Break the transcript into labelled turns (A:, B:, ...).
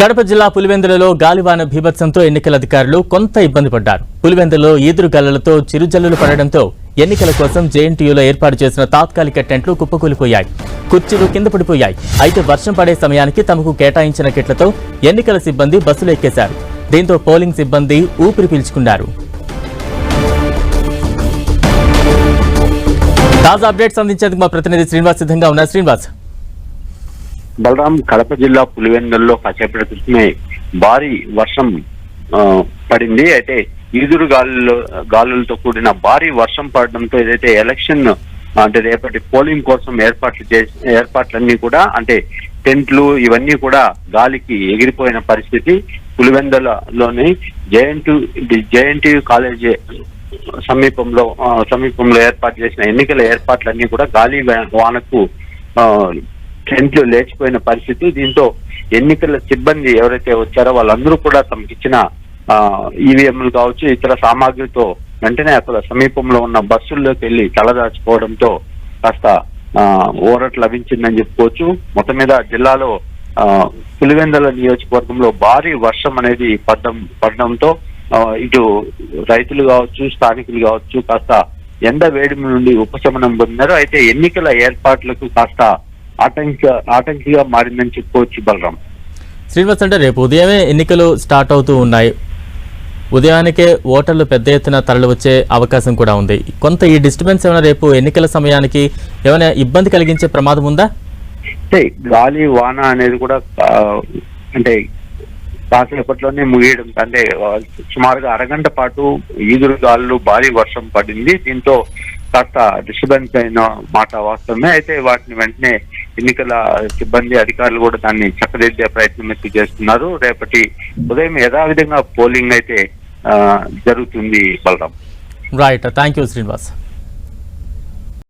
A: కడప జిల్లా పులివెందులలో గాలివాన భీభత్సంతో ఎన్నికల అధికారులు కొంత ఇబ్బంది పడ్డారు. పులివెందులో ఈదురు గల్లలతో చిరుజల్లులు పడడంతో ఎన్నికల కోసం జేఎన్టీయూలో ఏర్పాటు చేసిన తాత్కాలిక టెంట్లు కుప్పకూలిపోయాయి. కుర్చీలు కింద పడిపోయాయి. అయితే వర్షం పడే సమయానికి తమకు కేటాయించిన కిట్లతో ఎన్నికల సిబ్బంది బస్సులు ఎక్కేశారు. దీంతో పోలింగ్ సిబ్బంది ఊపిరి పీల్చుకున్నారు. తాజా అప్డేట్స్ అందించేందుకు మా ప్రతినిధి శ్రీనివాస్ సిద్ధంగా ఉన్నారు. శ్రీనివాస్
B: బలరాం కడప జిల్లా పులివెందుల్లో కాసేపటి క్రితమే భారీ వర్షం ఆ, పడింది. అయితే ఈదురు గాలులు గాలులతో కూడిన భారీ వర్షం పడడంతో ఏదైతే ఎలక్షన్ అంటే రేపటి పోలింగ్ కోసం ఏర్పాట్లు చేసి ఏర్పాట్లన్నీ కూడా అంటే టెంట్లు ఇవన్నీ కూడా గాలికి ఎగిరిపోయిన పరిస్థితి పులివెందలలోని. జేఎన్టీ జేఎన్టీ కాలేజీ సమీపంలో ఆ, సమీపంలో ఏర్పాటు చేసిన ఎన్నికల ఏర్పాట్లన్నీ కూడా గాలి వానకు ఆ, టెంట్లు లేచిపోయిన పరిస్థితి. దీంతో ఎన్నికల సిబ్బంది ఎవరైతే వచ్చారో వాళ్ళందరూ కూడా తమకిచ్చిన ఈవీఎంలు కావచ్చు ఇతర సామాగ్రితో వెంటనే అక్కడ సమీపంలో ఉన్న బస్సుల్లోకి వెళ్ళి తలదాచుకోవడంతో కాస్త ఆ, ఊరట లభించిందని చెప్పుకోవచ్చు. మొత్తం మీద జిల్లాలో ఆ, నియోజకవర్గంలో భారీ వర్షం అనేది పడడం పడడంతో ఇటు రైతులు కావచ్చు స్థానికులు కావచ్చు కాస్త ఎండ వేడిమి నుండి ఉపశమనం పొందారు అయితే ఎన్నికల ఏర్పాట్లకు కాస్త ఆటంక ఆటంకిగా మారిందని చెప్పుకోవచ్చు బలరాం.
A: శ్రీనివాస్ అంటే రేపు ఉదయమే ఎన్నికలు స్టార్ట్ అవుతూ ఉన్నాయి. ఉదయానికే ఓటర్లు పెద్ద ఎత్తున తరలి వచ్చే అవకాశం కూడా ఉంది. కొంత ఈ డిస్టర్బెన్స్ ఏమైనా రేపు ఎన్నికల సమయానికి ఏమైనా ఇబ్బంది కలిగించే ప్రమాదం ఉందా?
B: అంటే గాలి వాన అనేది కూడా అంటే కాసేపట్లోనే ముగియడం. అంటే సుమారుగా అరగంట పాటు ఈదురు గాలులు భారీ వర్షం పడింది. దీంతో కాస్త డిస్టర్బెన్స్ అయిన మాట వాస్తవమే. అయితే వాటిని వెంటనే ఎన్నికల సిబ్బంది అధికారులు కూడా దాన్ని చక్కదిద్దే ప్రయత్నం అయితే చేస్తున్నారు. రేపటి ఉదయం యథావిధంగా పోలింగ్ అయితే ఆ, జరుగుతుంది Balaram.
A: Right thank you Srinivas